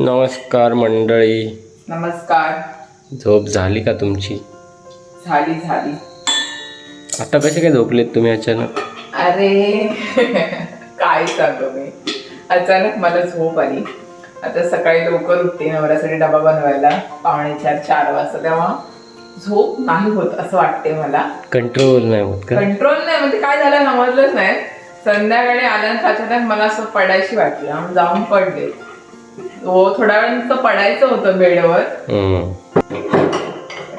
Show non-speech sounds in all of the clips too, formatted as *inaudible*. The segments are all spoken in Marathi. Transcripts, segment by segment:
नमस्कार मंडळी. नमस्कार. झोप झाली का तुमची? झाली झाली. आता कसे काय झोपलेत तुम्ही अचानक? अरे काय सांगू मी. अचानक मला झोप आली. आता सकाळी लवकर उठते नवऱ्यासाठी डबा बनवायला पावणे चार चार वाजता. तेव्हा झोप नाही होत असं वाटते मला. कंट्रोल नाही होत का? कंट्रोल नाही म्हणजे काय झालं समजलंच नाही. संध्याकाळी आल्यानंतर अचानक मला असं पडायची वाटली. आणि जाऊन पडले. हो थोड्या वेळ पडायचं होतं बेडवर.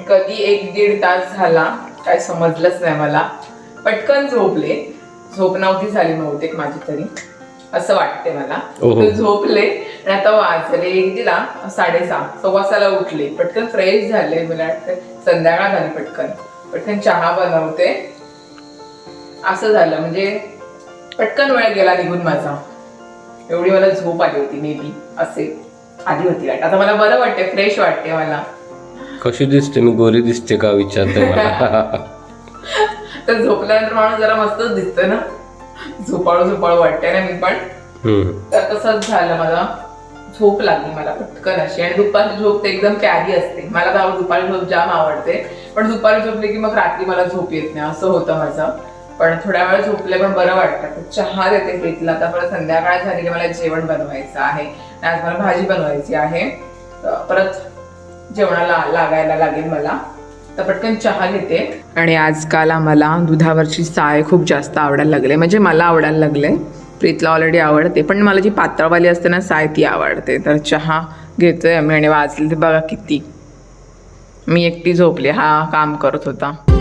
कधी एक दीड तास झाला काय समजलंच नाही मला. पटकन झोपले. झोप नव्हती झाली बहुतेक माझी तरी. असं वाटते मला. झोपले आणि आता वाजले कितीला साडेसहा सव्वा सहाला उठले. पटकन फ्रेश झाले मला वाटतं संध्याकाळ झाली पटकन. पटकन चहा बनवते. असं झालं. म्हणजे पटकन वेळ गेला निघून माझा. एवढी मला झोप आली होती मे बी असे आली होती वाटत. आता मला बरं वाटते फ्रेश वाटते मला. कशी दिसते? मी गोरी दिसते का विचारते मला. तर झोपल्यानंतर माणूस जरा मस्तच दिसतं ना. झोपाळू झोपाळू वाटते ना मी पण. तर तसंच झालं मला. झोप लागली मला पटकन अशी. आणि दुपारची झोप तर एकदम प्यारी असते. मला तर दुपारी झोप जाम आवडते. पण दुपारी झोपली की मग रात्री मला झोप येत नाही. असं होतं माझं. पण थोड्या वेळ झोपले पण बरं वाटतं. तर चहा देते प्रीतला आता परत संध्याकाळ झाली की मला जेवण बनवायचं आहे. आणि आज मला भाजी बनवायची आहे. परत जेवणाला लागायला लागेल मला. तर पटकन चहा घेते. आणि आजकाल आम्हाला दुधावरची साय खूप जास्त आवडायला लागले. म्हणजे मला आवडायला लागले. प्रीतला ऑलरेडी आवडते. पण मला जी पातळवाली असते ना साय ती आवडते. तर चहा घेतोय आम्ही आणि वाजले. ते बघा किती. मी एकटी झोपले. हा काम करत होता.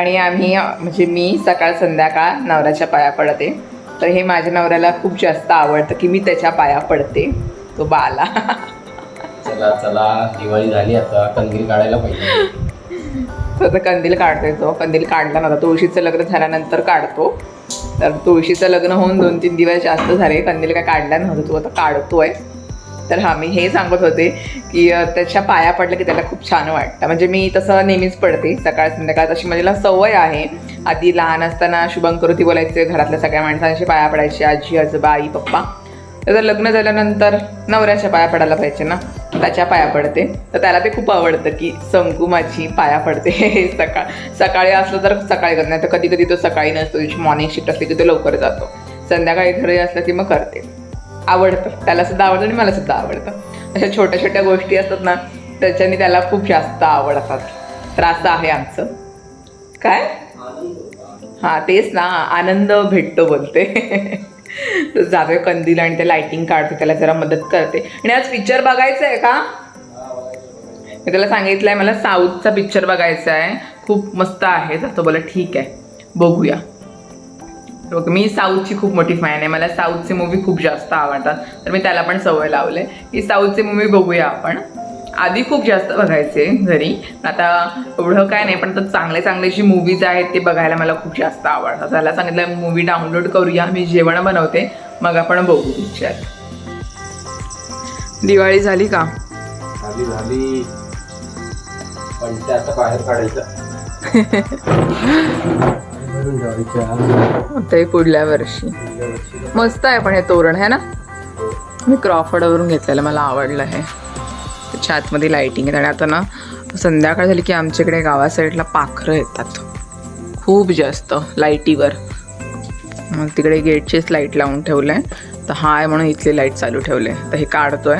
आणि आम्ही म्हणजे मी सकाळ संध्याकाळ नवऱ्याच्या पाया पडते. तर हे माझ्या नवऱ्याला खूप जास्त आवडतं की मी त्याच्या पाया पडते. तो बाला. चला चला दिवाळी झाली आता. कंदील काढायला पाहिजे. तर कंदील काढतोय तो. कंदील काढला नव्हता. तुळशीचं लग्न झाल्यानंतर काढतो. तर तुळशीचं लग्न होऊन दोन तीन दिवस जास्त झाले. कंदील काय काढला नव्हता. तो आता काढतोय. तर हा मी हे सांगत होते की त्याच्या पाया पडलं की त्याला खूप छान वाटतं. म्हणजे मी तसं नेहमीच पडते सकाळ संध्याकाळ. तशी मला सवय आहे. आधी लहान असताना शुभंकरोती बोलायचे घरातल्या सगळ्या माणसांशी पाया पडायची. आजी आजोबा आई पप्पा. तर लग्न झाल्यानंतर नवऱ्याच्या पाया पडायला पाहिजे ना? त्याच्या पाया पडते. तर त्याला ते खूप आवडतं की संकू माझी पाया पडते. *laughs* सकाळ सकाळी असलं तर सकाळी करत नाही. तर कधी कधी तो सकाळी नसतो. त्याची मॉर्निंग शिफ्ट असली की तो लवकर जातो. संध्याकाळी घरी असलं की मग करते. आवडतं. त्याला सुद्धा आवडतं आणि मला सुद्धा आवडतं. अशा छोट्या छोट्या गोष्टी असतात ना त्याच्याने त्याला खूप जास्त आवडतात. तर असं आहे आमचं. काय? हां तेच ना. आनंद भेटतो बोलते. *laughs* तर जातोय कंदील आणि ते लाइटिंग काढतो. त्याला जरा मदत करते. आणि आज पिक्चर बघायचं आहे का? मी त्याला सांगितलंय मला साऊथचा पिक्चर बघायचा आहे. खूप मस्त आहे. तर तो बोला ठीक आहे. बघूया. बघ मी साऊथची खूप मोठी फॅन आहे मला साऊथचे मूवी खूप जास्त आवडतात. तर मी त्याला पण सवय लावले की साऊथचे मूवी बघूया आपण. आधी खूप जास्त बघायचे घरी. आता एवढं काय नाही पण तर चांगले चांगले जी मूवीज आहेत ते बघायला मला खूप जास्त आवडतात. त्याला सांगितलं मूवी डाउनलोड करूया. मी जेवण बनवते. मग आपण बघू पिक्चर दिवाळी झाली का? झाली झाली. पण ते आता बाहेर काढायचं. *laughs* भरून ते पुढल्या वर्षी. मस्त आहे पण हे तोरण आहे ना? मी क्रॉफर्डवरून घेतलेलं मला आवडलं आहे त्याच्या आतमध्ये लाईटिंग आहे. आणि आता ना संध्याकाळ झाली की आमच्याकडे गावा साईडला पाखरं येतात. खूप जास्त लाईटीवर मग तिकडे गेटचीच लाइट लावून ठेवलं आहे तर हा आहे म्हणून इथली लाइट चालू ठेवले. तर हे काढतोय.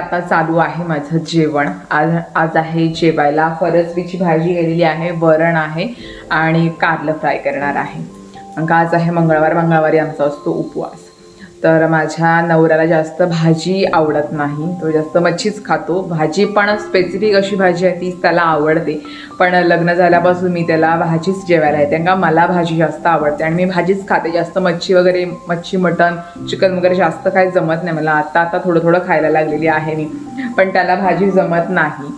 आता चालू आहे माझं जेवण. आज आज आहे जेवायला. फरसबीची भाजी केलेली आहे वरण आहे आणि कारलं फ्राय करणार आहे. मग आज आहे मंगळवार. मंगळवारी आमचा असतो उपवास. तर माझ्या नवऱ्याला जास्त भाजी आवडत नाही. तो जास्त मच्छीच खातो. भाजी पण स्पेसिफिक अशी भाजी आहे तीच त्याला आवडते. पण लग्न झाल्यापासून मी त्याला भाजीच जेवायला येते का मला भाजी जास्त आवडते आणि मी भाजीच खाते. जास्त मच्छी वगैरे मच्छी मटण चिकन वगैरे जास्त काही जमत नाही मला. आता आता थोडं थोडं खायला लागलेली आहे मी. पण त्याला भाजी जमत नाही.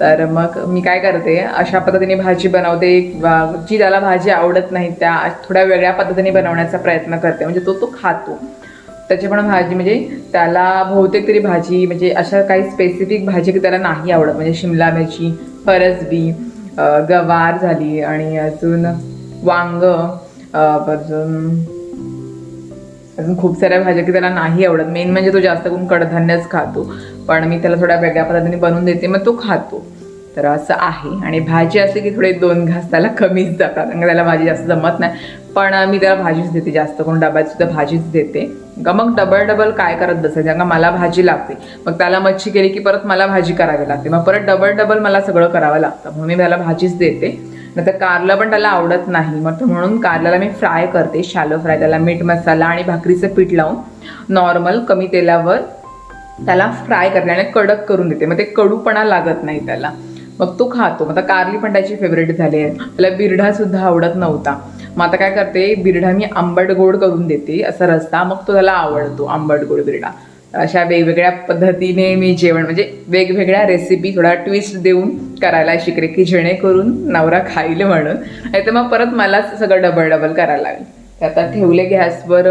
तर मग मी काय करते अशा पद्धतीने भाजी बनवते. किंवा जी त्याला भाजी आवडत नाही त्या थोड्या वेगळ्या पद्धतीने बनवण्याचा प्रयत्न करते. म्हणजे तो तो खातो. त्याची पण भाजी म्हणजे त्याला बहुतेक तरी भाजी म्हणजे अशा काही स्पेसिफिक भाजी की त्याला नाही आवडत. म्हणजे शिमला मिरची फरसबी गवार झाली आणि अजून वांग अजून अजून खूप साऱ्या भाज्या की त्याला नाही आवडत. मेन म्हणजे तो जास्त करून कडधान्यच खातो. पण मी त्याला थोड्या वेगळ्या पद्धतीने बनवून देते मग तो खातो. तर असं आहे. आणि भाजी असली की थोडे दोन घास त्याला कमीच जातात. कारण त्याला भाजी जास्त जमत नाही. पण मी त्याला भाजीच देते जास्त. करून डब्यात सुद्धा भाजीच देते. का मग डबल डबल काय करत बसायचं? का मला भाजी लागते. मग त्याला मच्छी केली की परत मला भाजी करावी लागते. मग परत डबल डबल मला सगळं करावं लागतं. म्हणून मी त्याला भाजीच देते. नंतर कारलं पण त्याला आवडत नाही. मग म्हणून कारल्याला मी फ्राय करते. शालो फ्राय त्याला मीठ मसाला आणि भाकरीचं पीठ लावून नॉर्मल कमी तेलावर त्याला फ्राय करते. आणि कडक करून देते. मग ते कडूपणा लागत नाही त्याला. मग तो खातो. मग आता कारली पण त्याची फेवरेट झाली आहे. त्याला बिरढा सुद्धा आवडत नव्हता. मग आता काय करते बिरढा मी आंबट गोड करून देते असा रस्ता. मग तो त्याला आवडतो आंबट गोड बिरडा अशा वेगवेगळ्या पद्धतीने मी जेवण म्हणजे वेगवेगळ्या रेसिपी थोडा ट्विस्ट देऊन करायला शिकले की जेणेकरून नवरा खाईल म्हणून. नाही तर मग परत मलाच सगळं डबल डबल करायला लागेल. तर आता ठेवले गॅसवर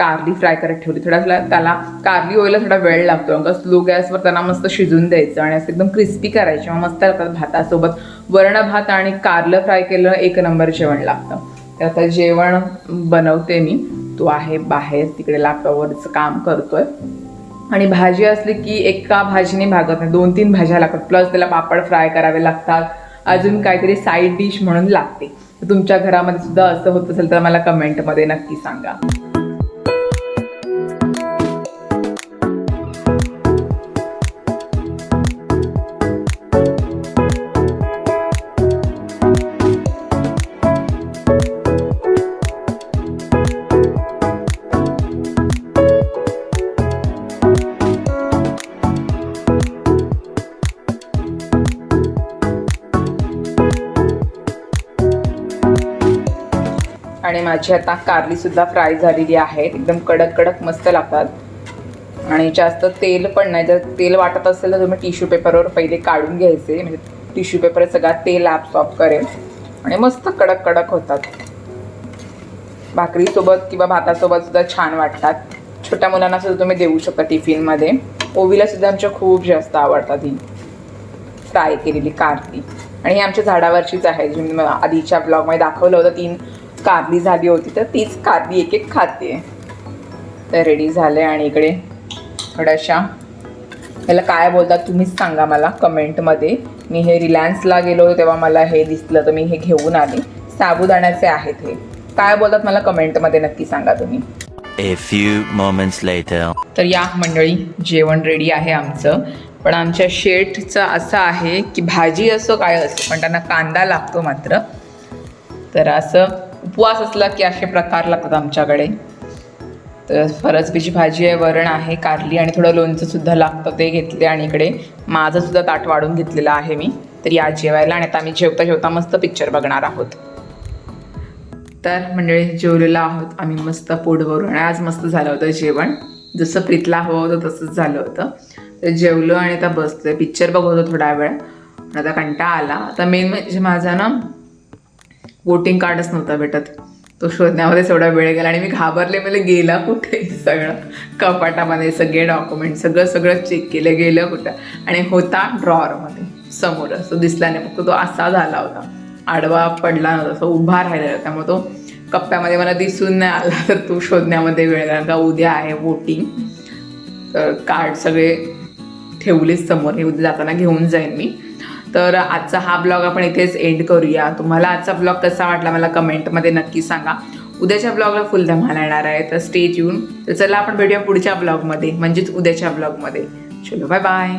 कारली फ्राय करत ठेवली. थोडा त्याला कारली व्हायला थोडा वेळ लागतो. स्लो गॅसवर त्यांना मस्त शिजून द्यायचं आणि असं एकदम क्रिस्पी करायचे. मग मस्त लागतात भातासोबत वरण भात आणि कारलं फ्राय केलं एक नंबर जेवण लागतं. तर आता जेवण बनवते मी. तो आहे बाहेर तिकडे लॅपटॉपवरचं काम करतोय. आणि भाजी असली की एका भाजीने भागत नाही. दोन तीन भाज्या लागतात. प्लस त्याला पापड फ्राय करावे लागतात. अजून काहीतरी साईड डिश म्हणून लागते. तुमच्या घरामध्ये सुद्धा असं होत असेल तर मला कमेंटमध्ये नक्की सांगा. आणि माझी आता कारली सुद्धा फ्राय झालेली आहे एकदम कडक कडक मस्त लागतात. आणि जास्त तेल पण नाही. जर तेल वाटत असेल तर तुम्ही टिश्यू पेपरवर पहिले काढून घ्यायचे. म्हणजे टिश्यू पेपर सगळा तेल ॲपसॉप करेल आणि मस्त कडक कडक होतात. भाकरीसोबत किंवा भातासोबत सुद्धा छान वाटतात. छोट्या मुलांना सुद्धा तुम्ही देऊ शकता टिफिनमध्ये ओवीला सुद्धा आमच्या खूप जास्त आवडतात ही फ्राय केलेली कारली. आणि ही आमच्या झाडावरचीच आहे. जी मी आधीच्या ब्लॉगमध्ये दाखवलं होतं तीन कारली झाली होती तर तीच कारली एक एक खाते. तर रेडी झाले आणि इकडे थोड्याशा. याला काय बोलतात तुम्हीच सांगा मला कमेंटमध्ये. मी हे रिलायन्सला गेलो तेव्हा मला हे दिसलं तर मी हे घेऊन आले. साबुदाण्याचे आहेत हे. काय बोलतात मला कमेंटमध्ये नक्की सांगा तुम्ही. A few moments later. तर या मंडळी जेवण रेडी आहे आमचं. पण आमच्या शेठचं असं आहे की भाजी असो काय असो पण त्यांना कांदा लागतो मात्र. तर असं उपवास असला की असे प्रकार लागतात आमच्याकडे. तर फरसबीची भाजी आहे वरण आहे कारली आणि थोडं लोणचंसुद्धा लागतं ते घेतले आणि इकडे माझंसुद्धा ताट वाढून घेतलेलं आहे मी. तर या जेवायला आणि आता आम्ही जेवता जेवता मस्त पिक्चर बघणार आहोत. तर मंडळी जेवलेलो आहोत आम्ही मस्त पोट भरून आणि आज मस्त झालं होतं जेवण. जसं प्रीतला हवं होतं तसंच झालं होतं. तर जेवलो आणि आता बसलं पिक्चर बघत होतो थोडा वेळ. आता कंटाळा आला. आता मेन म्हणजे माझा ना वोटिंग कार्डच नव्हता भेटत. तो शोधण्यामध्येच एवढा वेळ गेला आणि मी घाबरले मला गेला कुठे? सगळं कपाटामध्ये सगळे डॉक्युमेंट सगळं सगळं चेक केलं गेलं कुठं? आणि होता ड्रॉवरमध्ये समोरच तो दिसला नाही फक्त तो असा झाला होता. आडवा पडला नव्हता तो उभा राहिलेला त्यामुळे तो कप्प्यामध्ये मला दिसून नाही आला. तर तो शोधण्यामध्ये वेळ कारण का उद्या आहे वोटिंग तर कार्ड सगळे ठेवलेच समोर. हे उद्या जाताना घेऊन जाईन मी. तर आजचा हा ब्लॉग आपण इथेच एंड करूया. तुम्हाला आजचा ब्लॉग कसा वाटला मला कमेंटमध्ये नक्की सांगा. उद्याच्या ब्लॉगला फुल धमाल येणार आहे तर स्टेज येऊन तर चला आपण भेटूया पुढच्या ब्लॉगमध्ये म्हणजेच उद्याच्या ब्लॉगमध्ये चलो बाय बाय